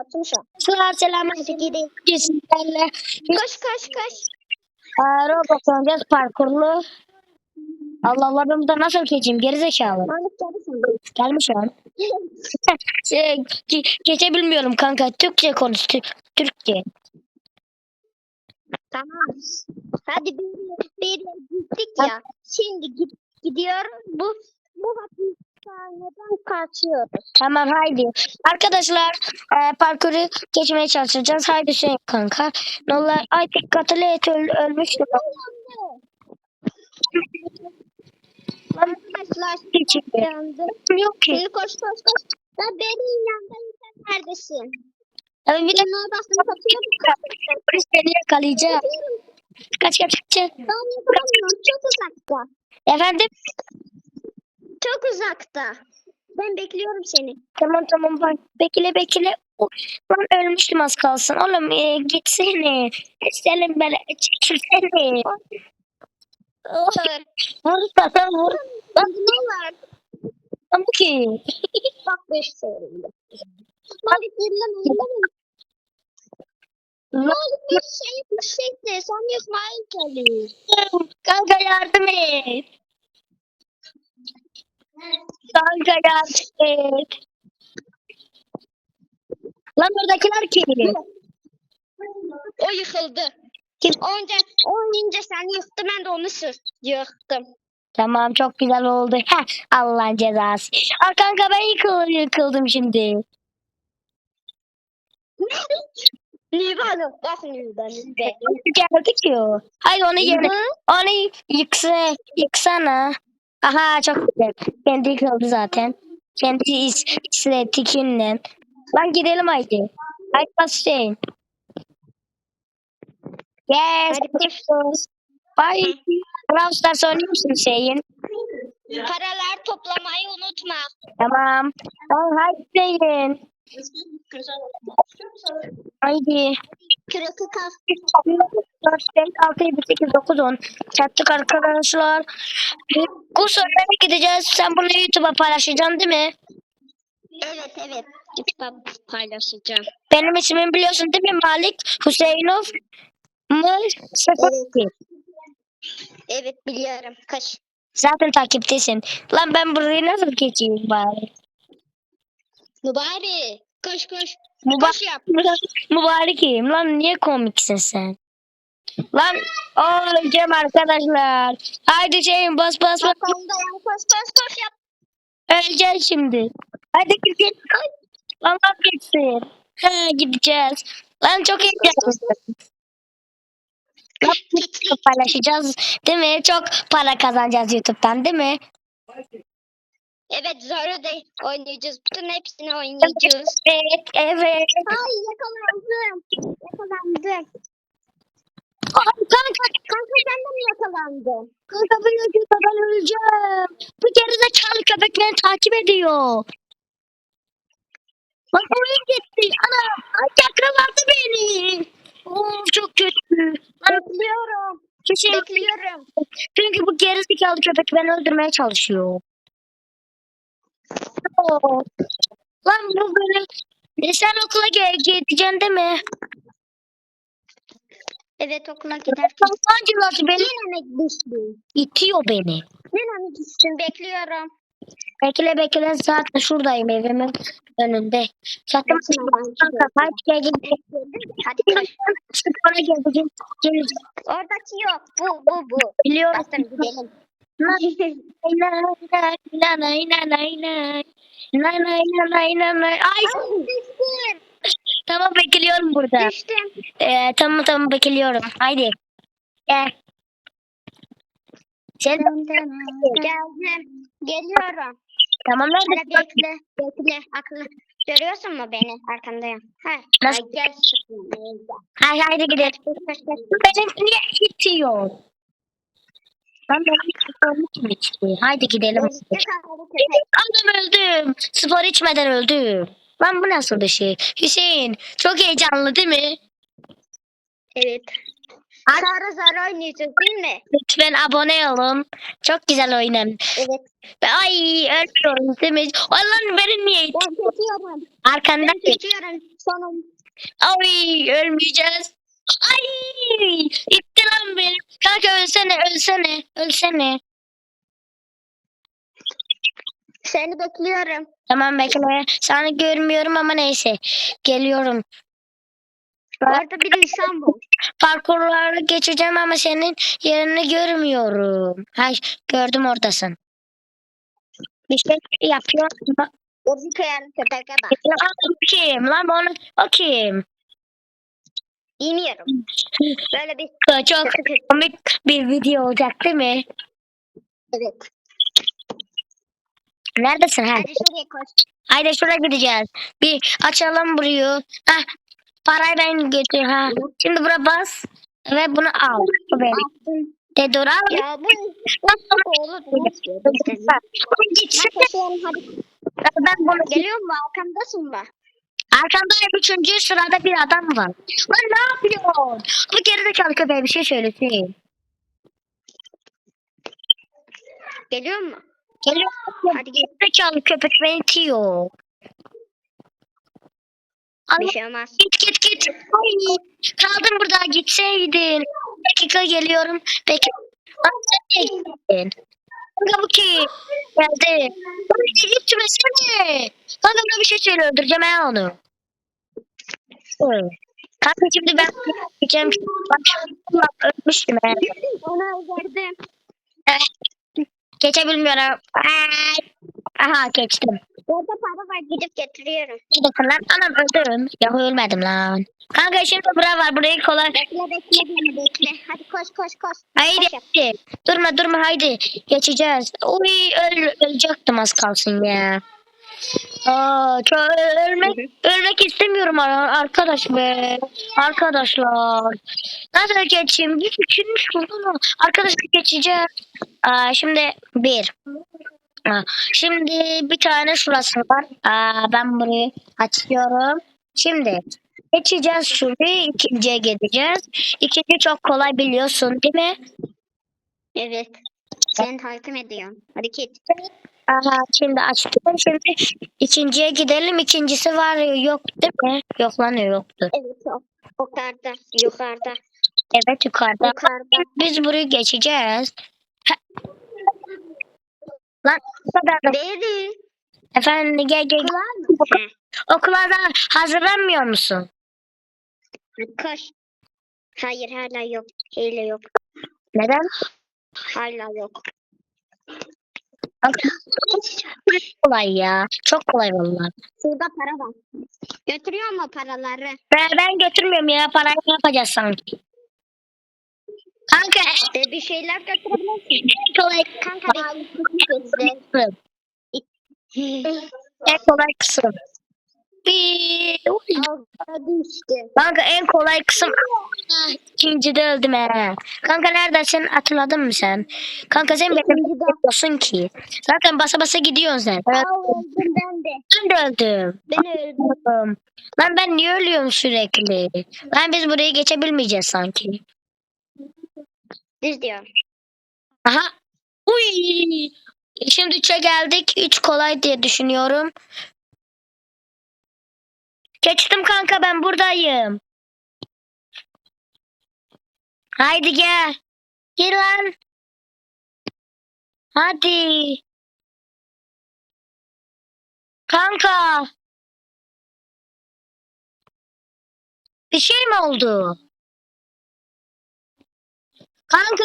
açmışım. Sıra selam Hadi gidelim. sizlerle. Koş koş koş. Aa, Roblox oynayacağız parkurlu. Allah Allah ben burada nasıl geçeyim gerizekalı. Gelmiş lan. şey, ge- geçe bilmiyorum kanka. Türkçe konuş. Tü- Türkçe. Tamam. Hadi bir, bir gittik ya. Şimdi git, gidiyoruz. Bu bu hapishaneden kaçıyoruz. Tamam haydi. Arkadaşlar e, parkuru geçmeye çalışacağız. Haydi şey kanka. Nolla ay dikkatli et öl, ölmüştü. Arkadaşlar yandı. Yok ki. Koş koş koş. Lan benim yanındayım sen neredesin? Abi bir de polis beni yakalayacak. Kaç kaç kaç. Ben yapamıyorum. Çok uzakta. Efendim? Çok uzakta. Ben bekliyorum seni. Tamam tamam bak. Bekle bekle. Lan ölmüştüm az kalsın. Oğlum e, gitsene. Selim beni çekilsene. Oh, vur sana vur. Ne var? Bu ki. Bak beş seferinde. Malik elleme elleme. Malik bir şey bir şey de sen yok Malik. Kanka yardım et. Kanka et. Lan buradakiler kim? O yıkıldı. Kim? Önce o ince sen yıktı ben de onu sır yıktım. Tamam çok güzel oldu. Heh, Allah'ın cezası. Aa, kanka ben yıkıldım, yıkıldım şimdi. Niye bana? Bak niye bana. Geldi ki o. Hayır onu yerine. Onu yıksa, yıksana. Aha çok güzel. Kendi yıkıldı zaten. Kendi is, isle tikinle. Lan gidelim haydi. Haydi başlayın. Yes. Bye. Brawl Stars oynuyor musun Hüseyin? Paralar toplamayı unutma. Tamam. Tamam haydi Hüseyin. Haydi. Kırıkı kas. 4, 5, 6, 7, 8, 9, 10. Çattık arkadaşlar. Bu sorulara gideceğiz. Sen bunu YouTube'a paylaşacaksın değil mi? Evet evet. YouTube'a paylaşacağım. Benim ismimi biliyorsun değil mi Malik Hüseyinov mu? Evet. Evet biliyorum. Kaç. Zaten takiptesin. Lan ben burayı nasıl geçeyim bari? Mübarek. Koş koş. Müba Koş yap. Mübarekeyim. Lan niye komiksin sen? Lan öleceğim arkadaşlar. Haydi şeyim bas bas bas. Koş koş koş yap. Öleceğiz şimdi. Hadi gidelim. Lan geçsin. He gideceğiz. Lan çok YouTube paylaşacağız değil mi? Çok para kazanacağız YouTube'dan değil mi? Evet Zara da oynayacağız. Bütün hepsini oynayacağız. Evet, evet. Ay yakalandım. Yakalandım. Ay, kanka, Kanka sen de mi yakalandın? kanka ben öldüm, ben öleceğim. Bu gerizekalı köpek beni takip ediyor. Bak oraya gitti. Ana, ay yakaladı beni. Of çok kötü. Lan Bekliyorum. kesin Bekliyorum. Çünkü bu gerizekalı köpek beni öldürmeye çalışıyor. Oo. Lan bu böyle... E sen okula ge- gideceksin değil mi? Evet okula giderken. Sancıları beni Yine mi düştün? itiyor beni. Yine mi düştün? Bekliyorum. Bekle bekle zaten şuradayım evimin önünde. Zaten hadi gel gel. Hadi koş. Bana geleceğim. Geleceğim. Oradaki yok. Bu bu bu. Biliyorum. Bastım gidelim. Ay düştüm. tamam bekliyorum burada. Düştüm. Ee, tamam tamam bekliyorum. Haydi. Gel. Sen Geldim. Geliyorum. tamam Hala nerede? bekle. Bekle. Akıllı. Görüyorsun mu beni? Arkandayım. Ha. Nasıl? Ay, gel. Haydi haydi gidelim. Benim niye itiyor? Ben benim sporum kim içti? Haydi gidelim. Annem öldüm. Spor içmeden öldüm. Lan bu nasıl bir şey? Hüseyin çok heyecanlı değil mi? Evet. Sarı sarı oynayacağız değil mi? Lütfen abone olun. Çok güzel oyun. Evet. Ay ölmüyorum değil mi? Allah'ım beni niye Ben seçiyorum. Arkandan Ben seçiyorum. Sonum. Ay ölmeyeceğiz. Ay itti lan benim. Kanka ölsene ölsene ölsene. Seni bekliyorum. Tamam bekle. Seni görmüyorum ama neyse. Geliyorum. Orada bir insan var. Parkurları geçeceğim ama senin yerini görmüyorum. Hay gördüm oradasın. Bir şey yapıyor. ama- Gözüküyen köpeke bak. Aa, o kim lan onu o kim? Bilmiyorum. Böyle bir Çok komik bir video olacak değil mi? Evet. Neredesin ha? Hadi şuraya koş. Haydi şuraya gideceğiz. Bir açalım burayı. Heh, parayı ben götür ha. Şimdi bura bas ve bunu al. Bu benim. De dur al. Ya bu Bunu gitsin. Ben bunu Geliyor mu? Arkamdasın mı? Arkamda hep üçüncü sırada bir adam var. Lan ne yapıyorsun? Bu gerizekalı köpeğe bir şey söylesin. Geliyor mu? Geliyor. Hadi gel. Gerizekalı köpek beni itiyor. Bir şey olmaz. git git git. Ay, kaldım burada gitseydin. Dakika geliyorum. Peki. Lan sen niye gittin? Kanka bu kim? Geldi. Ay, Gitmesene. Kanka bana bir şey söyle öldüreceğim ben onu. Hı. Kanka şimdi ben gideceğim. Bak ölmüştüm ben. Onu öldürdüm. Geçebilmiyorum. Aha geçtim. Orada para var gidip getiriyorum. Dakika lan anam öldüm. Yok ölmedim lan. Kanka şimdi bura var burayı kolay. Bekle bekle beni bekle. Hadi koş koş koş. Haydi Koş. haydi. Durma durma haydi. Geçeceğiz. Uy öl, ölecektim az kalsın ya. Aa, ölmek ölmek istemiyorum ar- arkadaş be. Arkadaşlar. Nasıl geçeyim? Bir şuradan al. Arkadaşlar geçeceğiz. Aa, şimdi bir. Aa, şimdi bir tane şurası var. Aa, ben burayı açıyorum. Şimdi geçeceğiz şurayı. ikinciye gideceğiz. İkinci çok kolay biliyorsun değil mi? Evet. Seni takip ediyorum. Hadi git. Aha şimdi açtım. Şimdi ikinciye gidelim. İkincisi var yok değil mi? Yok lan yoktu. Evet o. Yukarıda. Yukarıda. Evet yukarıda. Yukarıda. Biz burayı geçeceğiz. Ha. Lan bu kadar da. Değil. Efendim gel gel. He. Okula da hazırlanmıyor musun? Koş. Hayır hala yok. Hile yok. Neden? Hala yok. Kolay ya. Çok kolay vallahi. Şurada para var. Götürüyor mu paraları? Ben, ben götürmüyorum ya. Parayı ne yapacağız sanki? Kanka E, bir şeyler götürebilirsin. kolay Kanka ben kısım. En kolay kısım. İşte. Kanka en kolay kısım ikincide öldüm he. Kanka neredesin hatırladın mı sen? Kanka sen beni bekliyorsun ki. Zaten basa basa gidiyorsun sen. Aa, öldüm ben de. ben de öldüm. Ben öldüm. Lan ben niye ölüyorum sürekli? Lan biz burayı geçebilmeyeceğiz sanki. Düz diyor. Aha. Uy. Şimdi 3'e geldik. 3 kolay diye düşünüyorum. Geçtim kanka ben buradayım. Haydi gel. Gir lan. Hadi. Kanka. Bir şey mi oldu? Kanka.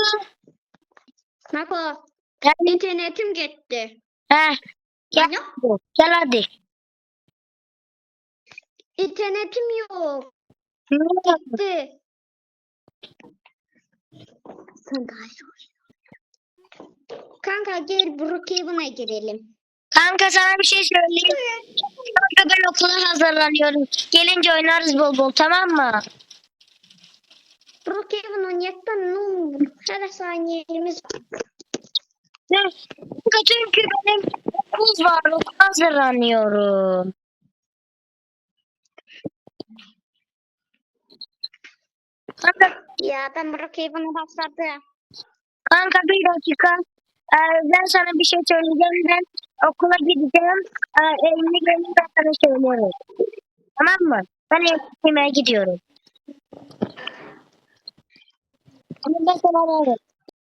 Nako. Gel. İnternetim gitti. Heh, gel. Gel hadi. İnternetim yok. Gitti. Sen daha iyi Kanka gel Brookhaven'a girelim. Kanka sana bir şey söyleyeyim. Kanka ben okula hazırlanıyorum. Gelince oynarız bol bol tamam mı? Brookhaven oynayaktan ne olur? Her saniyemiz? Kanka çünkü benim okul var. Okula hazırlanıyorum. Kanka Ya ben Brookhaven'a başladım. Kanka bir dakika. Ee, ben sana bir şey söyleyeceğim. Ben okula gideceğim. Ee, evime gelince sana söylüyorum. Tamam mı? Ben evime gidiyorum. Ama ben sana veririm.